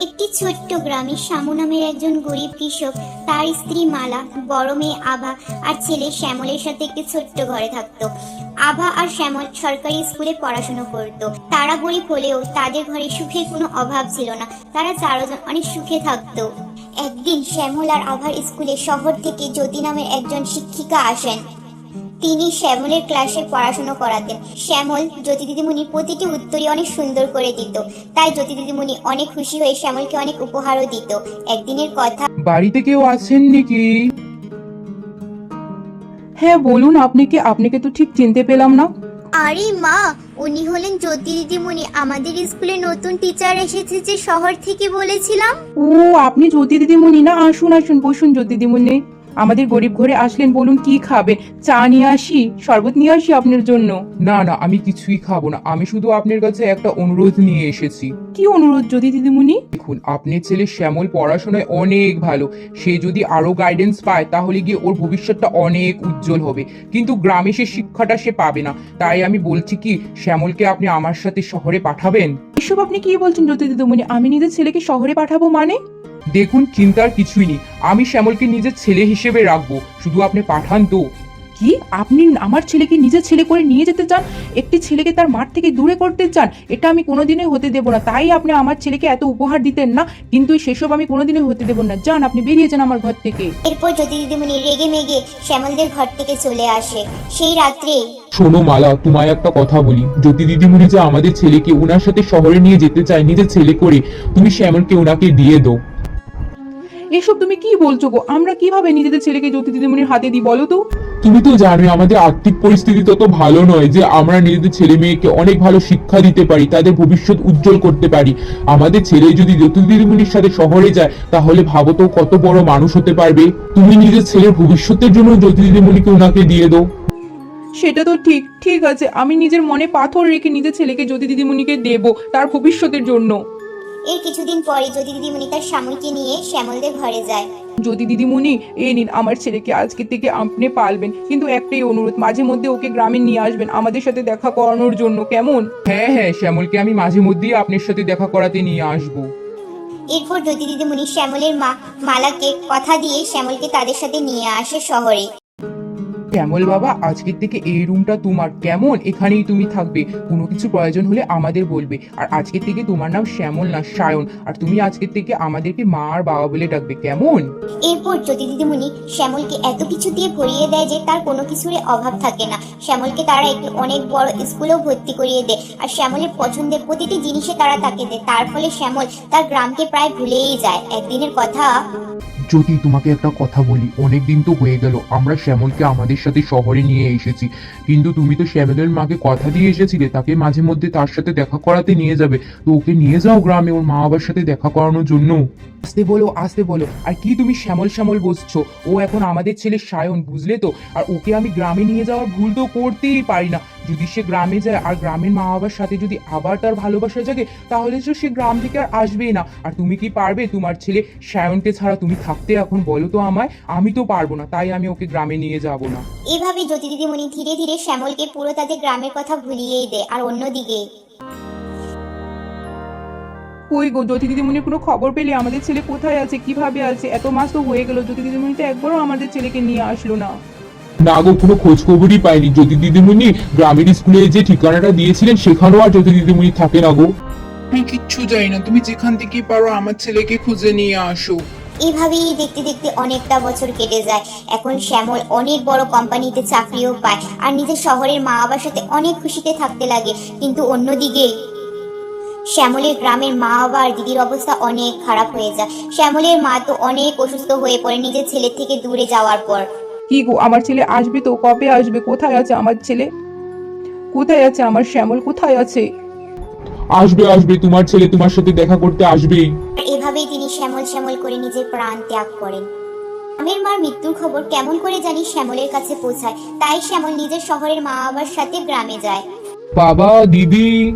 একটি ছোট্ট গ্রামে শ্যামু নামের একজন গরিব কৃষক, তার স্ত্রী মালা, বড় মেয়ে আভা আর ছেলে শ্যামলের সাথে একটি ছোট্ট ঘরে থাকতো। আভা আর শ্যামল সরকারি স্কুলে পড়াশোনা করত। তারা গরিব হলেও তাদের ঘরে সুখের কোনো অভাব ছিল না। তারা চারজন অনেক সুখে থাকতো। একদিন শ্যামল আর আভার স্কুলে শহর থেকে জ্যোতি নামের একজন শিক্ষিকা আসেন। তিনি শ্যামলের ক্লাসে পড়াশোনা করাতেন। শ্যামল জ্যোতি দিদিমণির প্রতিটি উত্তরই অনেক সুন্দর করে দিত। তাই জ্যোতি দিদিমণি অনেক খুশি হয়ে শ্যামলকে অনেক উপহারও দিত। একদিনের কথা বাড়িতে কেউ আছেন নাকি? হ্যাঁ বলুন আপনি কি? আপনাকে তো ঠিক চিনতে পেলাম না। আরে মা উনি হলেন জ্যোতি দিদিমণি। আমাদের স্কুলে নতুন টিচার এসেছে যে শহর থেকে বলেছিলাম। ও আপনি জ্যোতি দিদিমণি না? আসুন আসুন বসুন জ্যোতি দিদিমণি। আমাদের গরিব ঘরে আসলেন বলুন কি খাবে? চা নিয়ে আসি শরবত নিয়ে আসি আপনার জন্য? না না আমি কিছুই খাব না। আমি শুধু আপনার কাছে একটা অনুরোধ নিয়ে এসেছি। কি অনুরোধ যদি দিদিমণি? দেখুন আপনার ছেলে শ্যামল পড়াশোনায় অনেক ভালো। সে যদি আরও গাইডেন্স পায় তাহলে গিয়ে ওর ভবিষ্যৎটা অনেক উজ্জ্বল হবে। কিন্তু গ্রামে সে শিক্ষাটা সে পাবে না। তাই আমি বলছি কি শ্যামলকে আপনি আমার সাথে শহরে পাঠাবেন? এসব আপনি কি বলছেন জ্যোতি দিদিমণি? আমি নিজের ছেলেকে শহরে পাঠাবো মানে? দেখুন চিন্তার কিছুই নেই। আমি শ্যামলকে নিজের ছেলে হিসেবে রাখব। শুধু আপনি পাঠান তো। কি? আপনি আমার ছেলেকে নিজের ছেলে করে নিয়ে যেতে চান? একটি ছেলেকে তার মাঠ থেকে দূরে করতে চান? এটা আমি কোনোদিনই হতে দেব না। তাই আপনি আমার ছেলেকে এত উপহার দিতেন না। কিন্তু সেসব আমি কোনোদিনই হতে দেব না। যান আপনি বেরিয়ে যান আমার ঘর থেকে। এরপর জ্যোতি দিদিমণি রেগে মেগে শ্যামলদের ঘর থেকে চলে আসে। সেই রাত্রে শোনো মালা তোমায় একটা কথা বলি। জ্যোতি দিদিমণি যে আমাদের ছেলেকে ওনার সাথে শহরে নিয়ে যেতে চায় নিজের ছেলে করে তুমি শ্যামলকে ওনাকে দিয়ে দাও। এসব তুমি কি বলছো গো? আমরা কীভাবে নিজেদের ছেলেকে জ্যোতি দিদিমণির হাতে দিই বলো তো? তুমি তো জানো আমাদের আর্থিক পরিস্থিতি তত ভালো নয় যে আমরা নিজেদের ছেলে মেয়েকে অনেক ভালো শিক্ষা দিতে পারি তাদের ভবিষ্যৎ উজ্জ্বল করতে পারি। আমাদের ছেলে যদি জ্যোতি দিদিমণির সাথে শহরে যায় তাহলে ভাবো তো কত বড় মানুষ হতে পারবে। তুমি নিজের ছেলের ভবিষ্যতের জন্য জ্যোতি দিদিমণিকে ওনাকে দিয়ে দাও। সেটা তো ঠিক ঠিক আছে। আমি নিজের মনে পাথর রেখে নিজের ছেলেকে জ্যোতি দিদিমণিকে দেব তার ভবিষ্যতের জন্য। এর কিছুদিন পরে জ্যোতি দিদিমণি তার স্বামীকে নিয়ে শ্যামলদের ঘরে যায়। যদি দিদিমণি এই নিন আমার ছেলেকে আজকে থেকে আপনি পালবেন। কিন্তু একটাই অনুরোধ মাঝে মধ্যে ওকে গ্রামে নিয়ে আসবেন আমাদের সাথে দেখা করানোর জন্য কেমন? হ্যাঁ হ্যাঁ শ্যামলকে আমি মাঝে মধ্যেই আপনার সাথে দেখা করাতে নিয়ে আসব। এরপর জ্যোতি দিদিমণি শ্যামলের মা মালাকে কথা দিয়ে শ্যামলকে তাদের সাথে নিয়ে আসে শহরে। শ্যামল বাবা? আজকের থেকে এই রুমটা তোমার। কেমন? এখানেই তুমি থাকবে। কোনো কিছু প্রয়োজন হলে আমাদের বলবে। আর আজকের থেকে তোমার নাম শ্যামল, না সায়ন। আর তুমি আজকের থেকে আমাদেরকে মা আর বাবা বলে ডাকবে। কেমন? এরপর জ্যোতি দিদিমণি শ্যামলকে এত কিছু দিয়ে ভরিয়ে দেয় যে তার কোনো কিছুর অভাব থাকে না, শ্যামলকে তারা একটি অনেক বড় স্কুলেও ভর্তি করিয়ে দেয়। আর শ্যামলের পছন্দের প্রতিটি জিনিসে তারা তাকে দেয়। তার ফলে শ্যামল তার গ্রামকে প্রায় ভুলেই যায়। একদিনের কথা যদি তোমাকে একটা কথা বলি অনেক দিন তো হয়ে গেল, আমরা শ্যামলকে আমাদের সাথে শহরে নিয়ে এসেছি। কিন্তু তুমি তো শ্যামলের মাকে কথা দিয়ে এসেছিলে, তাকে মাঝে মধ্যে তার সাথে দেখা করাতে নিয়ে যাবে। তো ওকে নিয়ে যাও গ্রামে, ওর মা বাবার সাথে দেখা করানোর জন্য। আসতে বলো আসতে বলো। আর কি তুমি শ্যামল শ্যামল বসছো? ও এখন আমাদের ছেলে সায়ন, বুঝলে তো? আর ওকে আমি গ্রামে নিয়ে যাওয়ার ভুল তো করতেই পারি না। যদি সে গ্রামে যায় আর গ্রামের মা বাবার সাথে যদি আবার তার ভালোবাসা জাগে তাহলে তো সে গ্রাম থেকে আর আসবেই না। আর তুমি কি পারবে? তোমার ছেলে সায়নকে ছাড়া তুমি থাকতে এখন বলো তো আমায়। আমি তো পারব না তাই আমি ওকে গ্রামে নিয়ে যাব না। এভাবে জ্যোতি দিদিমণি ধীরে ধীরে শ্যামলকে পুরো তাদের গ্রামের কথা ভুলিয়েই দেয় আর অন্যদিকে। ওই গো জ্যোতি দিদিমণির কোনো খবর পেলে? আমাদের ছেলে কোথায় আছে? কীভাবে আছে? এত মাস তো হয়ে গেল জ্যোতি দিদিমণি তো একবারও আমাদের ছেলেকে নিয়ে আসলো না। না গো কোনো খোঁজ খবরই পাইনি। জ্যোতি দিদিমণি গ্রামের স্কুলে যে ঠিকানাটা দিয়েছিলেন সেখানেও আর জ্যোতি দিদিমণি থাকে না গো। আমি কিচ্ছু জানি না। তুমি যেখান থেকে পারো আমার ছেলেকে খুঁজে নিয়ে আসো। এভাবেই দেখতে দেখতে অনেকটা বছর কেটে যায়। এখন শ্যামল অনেক বড় কোম্পানিতে চাকরিও পায় আর নিজের শহরের মা বাবার সাথে অনেক খুশিতে থাকতে লাগে। কিন্তু অন্যদিকে শ্যামলের গ্রামের মা বাবা আর দিদির অবস্থা অনেক খারাপ হয়ে যায়। শ্যামলের মা তো অনেক অসুস্থ হয়ে পড়ে নিজের ছেলের থেকে দূরে যাওয়ার পর। কি গো আমার ছেলে আসবে তো? কবে আসবে? কোথায় আছে আমার ছেলে? কোথায় আছে আমার শ্যামল? কোথায় আছে? আসবে আসবে তোমার ছেলে তোমার সাথে দেখা করতে আসবেই এভাবেই তিনি শ্যামল শ্যামল করে নিজের প্রাণ ত্যাগ করেন। আমের মার মৃত্যুর খবর কেমন করে জানি শ্যামলের কাছে পৌঁছায় তাই শ্যামল নিজের শহরের মা বাবার সাথে গ্রামে যায়। বাবা দিদি।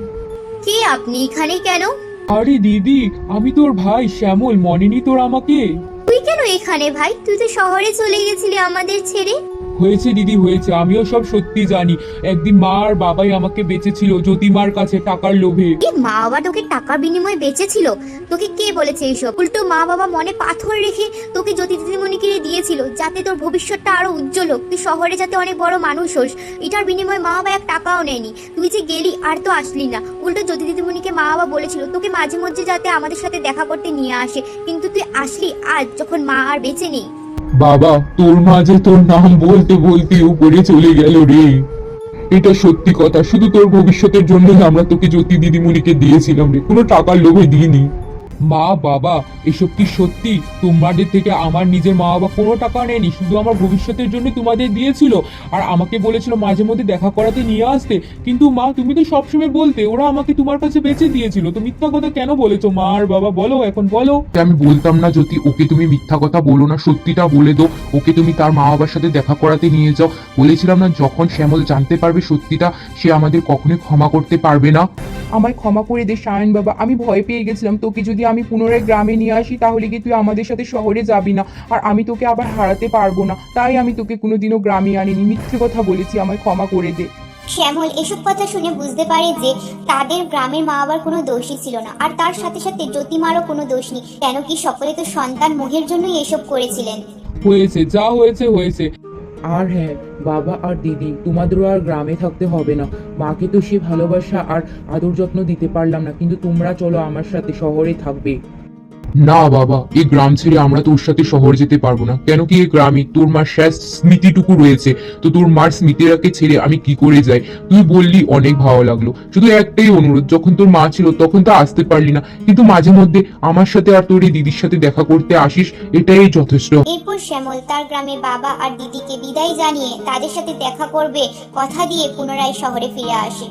কে আপনি? এখানে কেন? আরে দিদি আমি তোর ভাই শ্যামল মনেনি তোর আমাকে? তুই এখানে ভাই? তুই তো শহরে চলে গেছিলি আমাদের ছেড়ে। হয়েছে দিদি, হয়েছে। আমিও সব সত্যি জানি। একদিন মা আর বাবাই আমাকে বেঁচেছিল জ্যোতিমার কাছে টাকার লোভে। কি, মা বাবা তোকে টাকার বিনিময়ে বেঁচেছিল? তোকে কে বলেছে এইসব? উল্টো মা বাবা মনে পাথর রেখে তোকে জ্যোতি দিদিমণিকে দিয়েছিল, যাতে তোর ভবিষ্যৎটা আরও উজ্জ্বল হোক। তুই শহরে যাতে অনেক বড় মানুষ হোস, এটার বিনিময়ে মা বাবা এক টাকাও নেয়নি। তুই যে গেলি আর তো আসলি না। উল্টো জ্যোতি দিদিমণিকে মা বাবা বলেছিল, তোকে মাঝে মধ্যে যাতে আমাদের সাথে দেখা করতে নিয়ে আসে, কিন্তু তুই আসলি আজ যখন মা আর বেঁচে নেই। বাবা, তোর মাঝে তোর নাম বলতে বলতে উপরে চলে গেল রে। এটা সত্যি কথা, শুধু তোর ভবিষ্যতের জন্যই আমরা তোকে জ্যোতি দিদিমণিকে দিয়েছিলাম রে। কোনো টাকার লোভে দিইনি। মা বাবা এসব কি সত্যি? তোমাদের থেকে আমার নিজের মা বাবা কোনো টাকা নেয়নি শুধু আমার ভবিষ্যতের জন্য তোমাদের দিয়েছিল। আর আমাকে বলেছিল মাঝে মধ্যে দেখা করাতে নিয়ে আসতে। কিন্তু মা তুমি তো সবসময় বলতে ওরা আমাকে তোমার কাছে বেঁচে দিয়েছিল। তো মিথ্যা কথা কেন বলেছ মা আর বাবা? বলো এখন বলো। আমি বলতাম না যদি ওকে তুমি মিথ্যা কথা বলো না সত্যিটা বলে দো ওকে তুমি তার মা বাবার সাথে দেখা করাতে নিয়ে যাও। বলেছিলাম না যখন শ্যামল জানতে পারবে সত্যিটা সে আমাদের কখনোই ক্ষমা করতে পারবে না। আমায় ক্ষমা করে দে সায়ন বাবা। আমি ভয় পেয়ে গেছিলাম তোকে যদি আমি পুনরায় গ্রামে নিয়ে আসি তাহলে কি তুই আমাদের সাথে শহরে যাবি না? আর আমি তোকে আবার হারাতে পারব না। তাই আমি তোকে কোনোদিনও গ্রামে আনিনি। মিথ্যে কথা বলেছি আমায় ক্ষমা করে দে। শ্যামল এসব কথা শুনে বুঝতে পারে যে তাদের গ্রামের মা বাবার কোনো দোষই ছিল না। আর তার সাথে সাথে জ্যোতিমারও কোনো দোষ নেই। কেন কি সকলে তো সন্তান মোহের জন্যই এসব করেছিলেন। হয়েছে যা হয়েছে হয়েছে। আর হ্যাঁ বাবা আর দিদি, তোমাদেরও আর গ্রামে থাকতে হবে না। মাকে তো সে ভালোবাসা আর আদর যত্ন দিতে পারলাম না, কিন্তু তোমরা চলো আমার সাথে শহরে থাকবে। না বাবা, এই গ্রাম ছেড়ে আমরা তোর সাথে শহর যেতে পারব না। কেন কি এই গ্রামে তোর মার শেষ স্মৃতিটুকু রয়েছে, তো তোর মার স্মৃতিটাকে ছেড়ে আমি কি করে যাই? তুই বললি অনেক ভালো লাগল। শুধু একটাই অনুরোধ, যখন তোর মা ছিল তখন তো আসতে পারলি না, কিন্তু মাঝে মধ্যে আমার সাথে আর তোর এই দিদির সাথে দেখা করতে আসিস, এটাই যথেষ্ট। এরপর শ্যামল তার গ্রামের বাবা আর দিদিকে বিদায় জানিয়ে তাদের সাথে দেখা করবে, কথা দিয়ে পুনরায় শহরে ফিরে আসে।